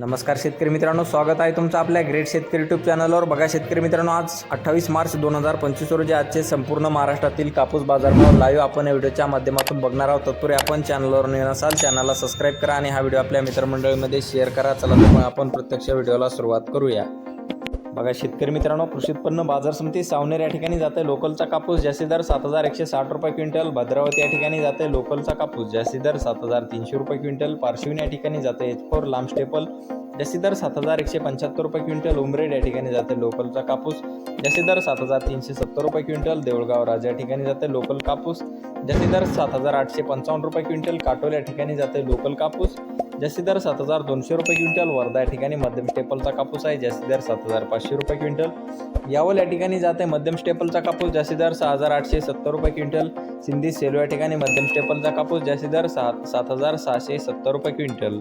नमस्कार शेतकरी मित्रांनो स्वागत आहे तुमचं आपल्या ग्रेट शेतकरी यूट्यूब चॅनलवर बघा शेतकरी मित्रांनो आज अठ्ठावीस मार्च दोन हजार पंचवीस रोजी आजचे संपूर्ण महाराष्ट्रातील कापूस बाजारभाव लाईव्ह आपण या व्हिडिओच्या माध्यमातून बघणार आहोत. तत्पूर्वी आपण चॅनलवर नवीन असाल चॅनलला सबस्क्राईब करा आणि हा व्हिडिओ आपल्या मित्रमंडळीमध्ये शेअर करा. चला तर मग आपण प्रत्यक्ष व्हिडिओला सुरुवात करूया. बघा शेतकरी मित्रांनो कृषी उत्पन्न बाजार समिती सावनेर या ठिकाणी जाते. लोकलचा कापूस जास्ती दर सात हजार एकशे साठ रुपये क्विंटल. भद्रावती या ठिकाणी जाते. लोकलचा कापूस जास्ती दर सात हजार तीनशे रुपये क्विंटल. पार्शिवनी या ठिकाणी जाते. एच फोर लांब स्टेपल जास्ती दर सात हजार एकशे पंच्याहत्तर रुपये क्विंटल. उमरेड या ठिकाणी जाते लोकलचा कापूस जास्ती दर सात हजार तीनशे सत्तर रुपये क्विंटल. देऊळगाव राज या ठिकाणी जाते लोकल कापूस जास्ती दर सात हजार आठशे पंचावन्न रुपये क्विंटल. काटोल या ठिकाणी जाते लोकल कापूस जास्ती दर सात हजार दोनशे रुपये क्विंटल वर्धा या ठिकाणी मध्यम स्टेपलचा कापूस आहे जास्ती दर सात हजार पाचशे रुपये क्विंटल. यावल या ठिकाणी जाते मध्यम स्टेपलचा कापूस जास्ती दर सहा हजार आठशे सत्तर रुपये क्विंटल. सिंधी सेलो या ठिकाणी मध्यम स्टेपलचा कापूस जास्ती दर सात सात हजार सहाशे सत्तर रुपये क्विंटल.